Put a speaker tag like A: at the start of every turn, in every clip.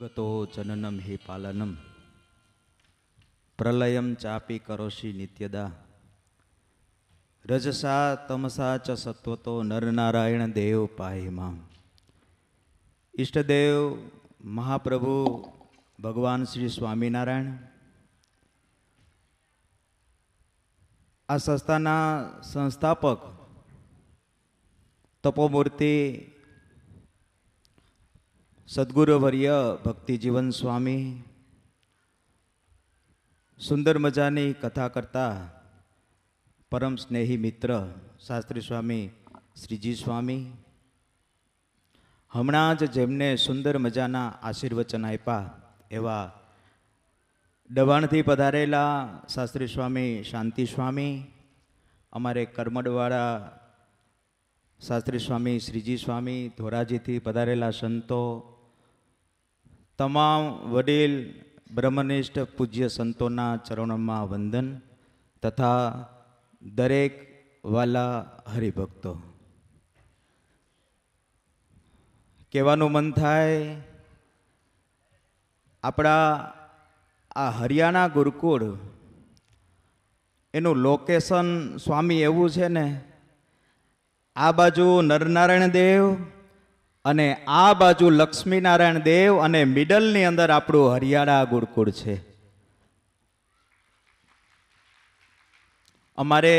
A: જગતો જનનમ હે પાલનમ. પ્રલયમ ચાપી કરોશી નિત્યદા. રજસા તમસા ચ સત્વતો નરનારાયણ દેવ પાહી મામ. ઈષ્ટદેવ મહાપ્રભુ ભગવાન શ્રી સ્વામિનારાયણ. આ સંસ્થાના સંસ્થાપક તપોમૂર્તિ સદગુરુવર્ય ભક્તિજીવન સ્વામી સુંદર મજાની કથા કરતા પરમ સ્નેહી મિત્ર શાસ્ત્રી સ્વામી શ્રીજી સ્વામી હમણાં જ જેમને સુંદર મજાના આશીર્વચન આપ્યા એવા દબાણથી પધારેલા શાસ્ત્રી સ્વામી, શાંતિ સ્વામી, અમારે કરમડવાળા શાસ્ત્રી સ્વામી, શ્રીજી સ્વામી, ધોરાજીથી પધારેલા સંતો તમામ વડીલ, બ્રહ્મનિષ્ઠ, પૂજ્ય સંતોના ચરણોમાં વંદન તથા દરેક વાલા હરિભક્તો. કહેવાનું મન થાય, આપણા આ હરિયાણા ગુરુકુળ, એનું લોકેશન સ્વામી એવું છે ને, આ બાજુ નરનારાયણ દેવ અને આ બાજુ લક્ષ્મીનારાયણ દેવ અને મિડલની અંદર આપણું હરિયાળા ગુરુકુળ છે. અમારે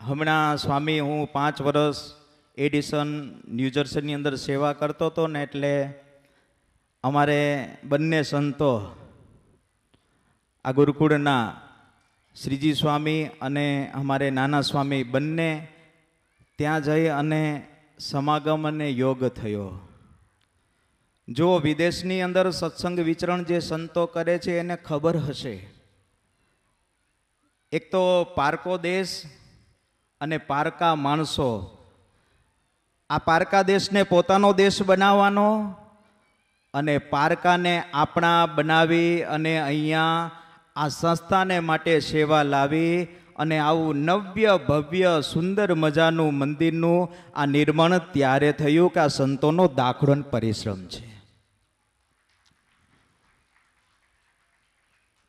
A: હમણાં સ્વામી, હું પાંચ વર્ષ એડિસન ન્યૂજર્સીની અંદર સેવા કરતો હતો ને એટલે અમારે બંને સંતો આ ગુરુકુળના શ્રીજી સ્વામી અને અમારે નાના સ્વામી બંને ત્યાં જઈ અને સમાગમ અને યોગ થયો. જો વિદેશની અંદર સત્સંગ વિચરણ જે સંતો કરે છે એને ખબર હશે. એક તો પારકો દેશ અને પારકા માણસો. આ પારકા દેશને પોતાનો દેશ બનાવવાનો અને પારકાને આપણા બનાવી અને અહીંયા આ સંસ્થાને માટે સેવા લાવી અને આવું નવ્ય, ભવ્ય, સુંદર મજાનું મંદિરનું આ નિર્માણ ત્યારે થયું કે આ સંતોનો દાખલો પરિશ્રમ છે.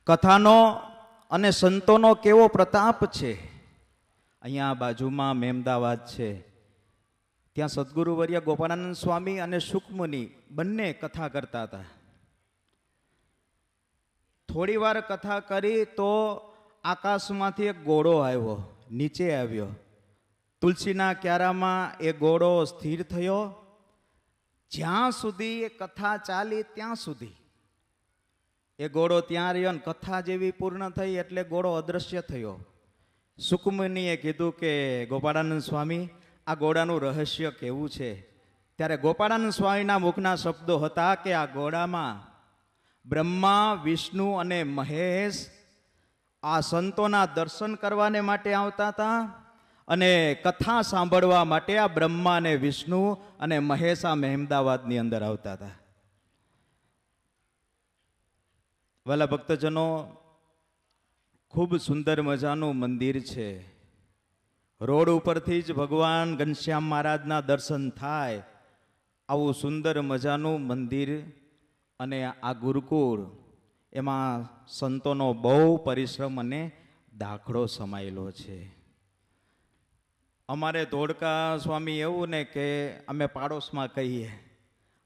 A: કથાનો અને સંતોનો કેવો પ્રતાપ છે? અહીંયા બાજુમાં મેમદાવાદ છે. ત્યાં સદગુરુવર્ય ગોપાળાનંદ સ્વામી અને સુખમુનિ બંને કથા કરતા હતા. થોડી વાર કથા કરી તો આકાશમાંથી એક ગોળો આવ્યો, નીચે આવ્યો. તુલસીના ક્યારામાં એ ગોળો સ્થિર થયો. જ્યાં સુધી એ કથા ચાલી ત્યાં સુધી. એ ઘોડો ત્યાં રહ્યો ને કથા જેવી પૂર્ણ થઈ એટલે ઘોડો અદૃશ્ય થયો. સુકમનીએ કીધું કે, ગોપાળાનંદ સ્વામી, આ ઘોડાનું રહસ્ય કેવું છે? ત્યારે ગોપાળાનંદ સ્વામીના મુખના શબ્દો હતા કે આ ઘોડામાં બ્રહ્મા, વિષ્ણુ અને મહેશ આ સંતોના દર્શન કરવાને માટે આવતા હતા અને કથા સાંભળવા માટે આ બ્રહ્મા અને વિષ્ણુ અને મહેશા મહેમદાવાદની અંદર આવતા હતા. વાલા ભક્તજનો, ખૂબ સુંદર મજાનું મંદિર છે. રોડ ઉપરથી જ ભગવાન ઘનશ્યામ મહારાજના દર્શન થાય. આવું સુંદર મજાનું મંદિર અને આ ગુરુકુળ એમાં સંતોનો બહુ પરિશ્રમ અને દાખલો સમાયેલો છે. અમારે ધોળકા સ્વામી એવું ને કે અમે પાડોશમાં કહીએ,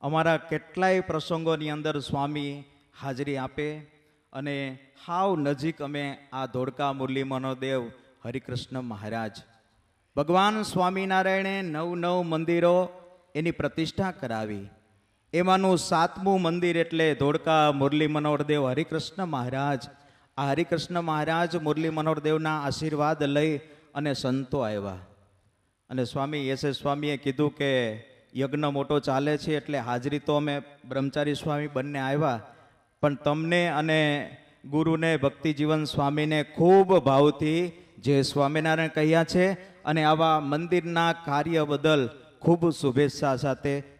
A: અમારા કેટલાય પ્રસંગોની અંદર સ્વામી હાજરી આપે અને હાવ નજીક અમે આ ધોળકા મુરલી મનોદેવ હરિકૃષ્ણ મહારાજ, ભગવાન સ્વામિનારાયણે નવ નવ મંદિરો એની પ્રતિષ્ઠા કરાવી. એમાંનું સાતમું મંદિર એટલે ધોળકા મુરલી મનોહરદેવ હરિકૃષ્ણ મહારાજ. આ હરિકૃષ્ણ મહારાજ મુરલી મનોહરદેવના આશીર્વાદ લઈ અને સંતો આવ્યા. અને સ્વામી, એસ સ્વામીએ કીધું કે યજ્ઞ મોટો ચાલે છે એટલે હાજરી તો અમે બ્રહ્મચારી સ્વામી બંને આવ્યા. પણ તમને અને ગુરુને, ભક્તિજીવન સ્વામીને ખૂબ ભાવથી જે સ્વામિનારાયણ કહ્યા છે. અને આવા મંદિરના કાર્ય બદલ ખૂબ શુભેચ્છા સાથે